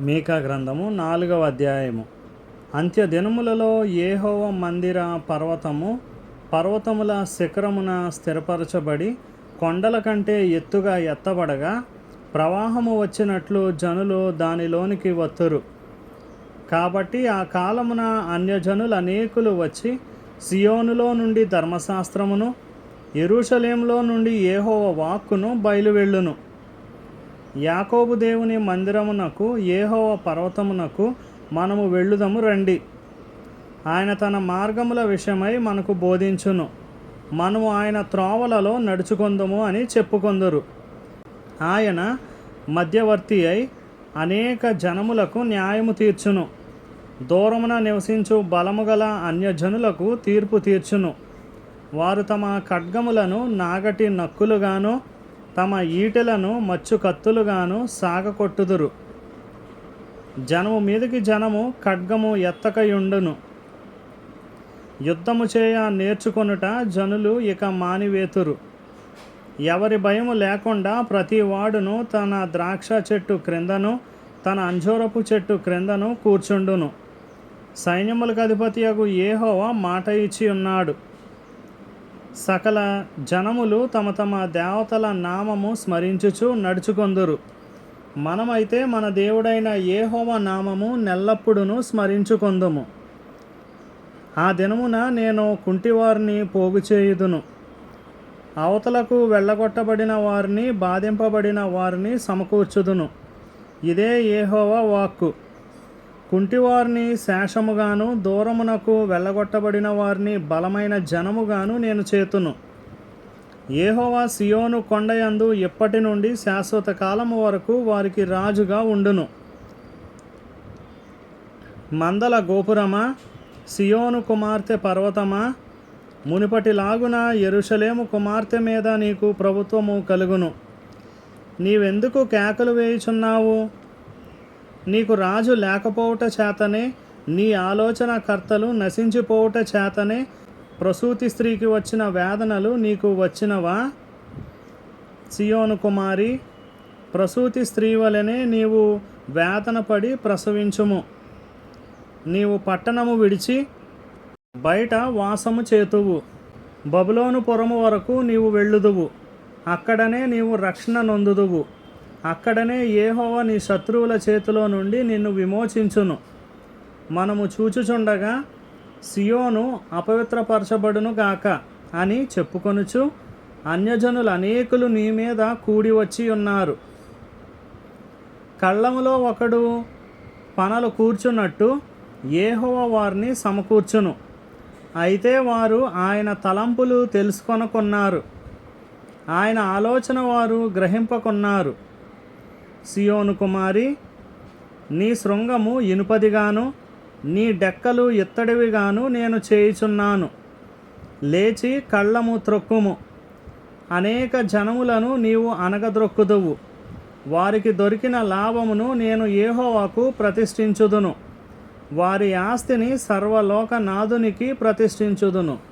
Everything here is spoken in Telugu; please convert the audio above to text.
మీకా గ్రంథము నాలుగవ అధ్యాయము. అంత్య దినములలో ఏహోవ మందిర పర్వతము పర్వతముల శిఖరమున స్థిరపరచబడి కొండల కంటే ఎత్తుగా ఎత్తబడగా ప్రవాహము వచ్చినట్లు జనులు దానిలోనికి వత్తురు. కాబట్టి ఆ కాలమున అన్యజనులు అనేకులు వచ్చి సియోనులో నుండి ధర్మశాస్త్రమును ఎరుషలేంలో నుండి ఏహోవ వాక్కును బయలువెళ్ళును. యాకోబు దేవుని మందిరమునకు ఏహోవ పర్వతమునకు మనము వెళ్ళుదము రండి. ఆయన తన మార్గముల విషయమై మనకు బోధించును. మనము ఆయన త్రోవలలో నడుచుకుందము అని చెప్పుకొందురు. ఆయన మధ్యవర్తి అయి అనేక జనములకు న్యాయము తీర్చును. దూరమున నివసించు బలము గల అన్యజనులకు తీర్పు తీర్చును. వారు తమ ఖడ్గములను నాగటి నక్కులుగాను తమ ఈటెలను మచ్చు కత్తులుగాను సాగకొట్టుదురు. జనము మీదకి జనము ఖడ్గము ఎత్తకయుండును. యుద్ధము చేయ నేర్చుకొనుట జనులు ఇక మానివేతురు. ఎవరి భయము లేకుండా ప్రతి వాడును తన ద్రాక్ష చెట్టు క్రిందను తన అంజోరపు చెట్టు క్రిందను కూర్చుండును. సైన్యములకు అధిపతియగు ఏహోవా మాట ఇచ్చి ఉన్నాడు సకల జనములు తమ తమ దేవతల నామము స్మరించుచు నడుచుకొందురు. మనమైతే మన దేవుడైన ఏహోవ నామము నెల్లప్పుడును స్మరించుకొందుము. ఆ దినమున నేను కుంటివారిని పోగు చేయుదును అవతలకు వెళ్ళగొట్టబడిన వారిని బాధింపబడిన వారిని సమకూర్చుదును. ఇదే ఏహోవ వాక్కు. కుంటివారిని శేషముగాను దూరమునకు వెళ్ళగొట్టబడిన వారిని బలమైన జనముగాను నేను చేతును. ఏహోవా సియోను కొండయందు ఇప్పటి నుండి శాశ్వత కాలము వరకు వారికి రాజుగా ఉండును. మందల గోపురమా సియోను కుమార్తె పర్వతమా మునిపటిలాగున ఎరుషలేము కుమార్తె మీద నీకు ప్రభుత్వము కలుగును. నీవెందుకు కేకలు వేయుచున్నావు? నీకు రాజు లేకపోవుట చేతనే నీ ఆలోచన కర్తలు నశించిపోవుట చేతనే ప్రసూతి స్త్రీకి వచ్చిన వేదనలు నీకు వచ్చినవా? సియోను కుమారి ప్రసూతి స్త్రీ వలనే నీవు వేతనపడి ప్రసవించుము. నీవు పట్టణము విడిచి బయట వాసము చేతువు. బబులోను పురము వరకు నీవు వెళ్ళుదువు. అక్కడనే నీవు రక్షణ నొందుదువు. అక్కడనే ఏహోవ నీ శత్రువుల చేతిలో నుండి నిన్ను విమోచించును. మనము చూచుచుండగా సియోను అపవిత్రపరచబడును గాక అని చెప్పుకొనుచు అన్యజనులు అనేకులు నీ మీద కూడి వచ్చి ఉన్నారు. కళ్ళములో ఒకడు పనలు కూర్చున్నట్టు ఏహోవ వారిని సమకూర్చును. అయితే వారు ఆయన తలంపులు తెలుసుకొనుకున్నారు. ఆయన ఆలోచన వారు గ్రహింపకున్నారు. సియోను కుమారి నీ శృంగము ఇనుపదిగాను నీ డెక్కలు ఇత్తడివిగాను నేను చేయుచున్నాను. లేచి కళ్ళము త్రొక్కుము. అనేక జనములను నీవు అనగద్రొక్కుదువు వారికి దొరికిన లాభమును నేను ఏహోవాకు ప్రతిష్ఠించుదును. వారి ఆస్తిని సర్వలోకనాథునికి ప్రతిష్ఠించుదును.